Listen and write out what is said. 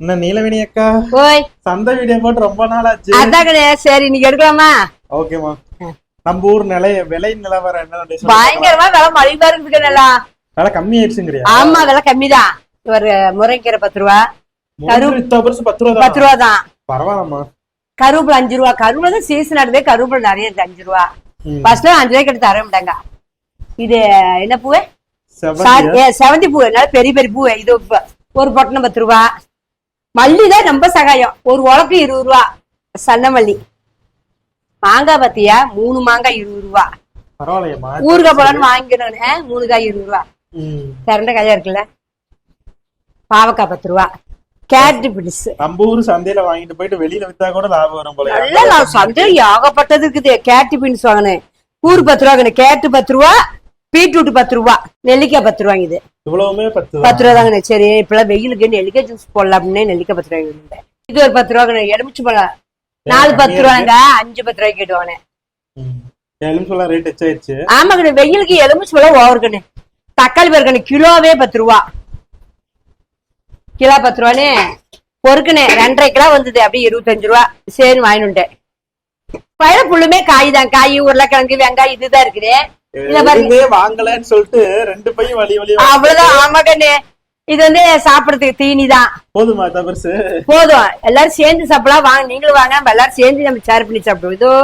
என்ன நீலவேணி அக்கா? ஓய். சந்தை வீடியோ போட்டு ரொம்ப நாள் ஆச்சு அதான் கிடையாது சரி இன்னைக்கு எடுக்கலாமா? ஓகேமா நம்ம ஊர் நிலை விலை நிலவரம் என்ன பயங்கரமா விலை மலிவா இருக்குது நல்லா. விலை கம்மி ஆயிடுச்சுங்கிறியா ஆமா விலை கம்மிதான். ஒரு முருங்கைக்கீரை பத்து ரூபா. கரு- இத்த பெருசு பத்து ரூபா பத்து ரூபா தான் பரவாயில்லம்மா. கருவேப்பிலை அஞ்சு ரூபா. கருவேப்பிலை தான் சீசன் ஆடுது கருவேப்பிலை நிறைய இருக்கு அஞ்சு ரூபா. ம். ஃபர்ஸ்ட்ல அஞ்சு ரூபாய்க்கு எடுத்து தர மாட்டாங்க. இது என்ன பூ? செவந்தி பூ. நல்ல பெரிய பெரிய பூ. இது ஒரு பொட்டணம் பத்து ரூபா. மல்லி தான் ரொம்ப சகாயம். ஒரு உலக்கு இருபது ரூபா. சன்ன மல்லி. மாங்காய் பாத்தியா? மூணு மாங்காய் இருபது ரூபா. ஊறுகாய் போலான்னு வாங்கிக்கணும் மூணு காய் இருபது ரூபா. திரண்ட காயா இருக்குல்ல? பாவக்காய் பத்து ரூபா. கேரட் பிடிஸ் நம்ம ஊர் சந்தையில வாங்கிட்டு போயிட்டு வெளியில வித்தா கூட லாபம் வரும் போல. நல்ல நான் சந்தை ஏகப்பட்டது இருக்குது. கேரட் பீன்ஸ் வாங்கினேன். கூறு பத்து ரூபா கேரட் பத்து ரூபா. பீட்ரூட் பத்து ரூபா நெல்லிக்காய் பத்து ரூபா இது. இவ்வளவுமே பத்து. பத்து ரூபா தாங்க சரி இப்பெல்லாம் வெயிலுக்கு நெல்லிக்காய் ஜூஸ் போடலாம் அப்படின்னு நெல்லிக்காய் பத்து வாங்கினேன். இது ஒரு பத்து ரூபா எலுமிச்சு பழம் நாலு பத்து ரூபாங்க அஞ்சு பத்து ரூபாய்க்கு கேட்டுவானே. எலுமிச்சம்பழம் ரேட் எச் ஆயிடுச்சு? ஆமாங்கண்ணே வெயிலுக்கு எலுமிச்சு பழம் ஓவருக்கண்ணே தக்காளி பேருக்கண்ணே கிலோவே பத்து ரூபா. கிலோ பத்து ரூபானே பொறுக்குனே ரெண்டரை கிலோ வந்தது அப்படியே இருபத்தஞ்சு ரூபா. சரி வாங்கினுட்டேன் பயிர புள்ளுமே காய் தான் காய் உருளைக்கிழங்கு வெங்காயம் இதுதான் இருக்குது. எதுவுமே வாங்கலன்னு சொல்லிட்டு ரெண்டு பையன் வழி வழி அவ்வளவுதான். ஆமாக்கண்ணே இது வந்து சாப்பிடறதுக்கு தீனி தான். போதுமா இத்த பெருசு போதும். எல்லாரும் சேர்ந்து சாப்பிடலாம். வாங்க நீங்களும் வாங்க. நம்ம எல்லாரும் சேர்ந்து நம்ம ஷேர் பண்ணி சாப்பிடுவோம். இதோ.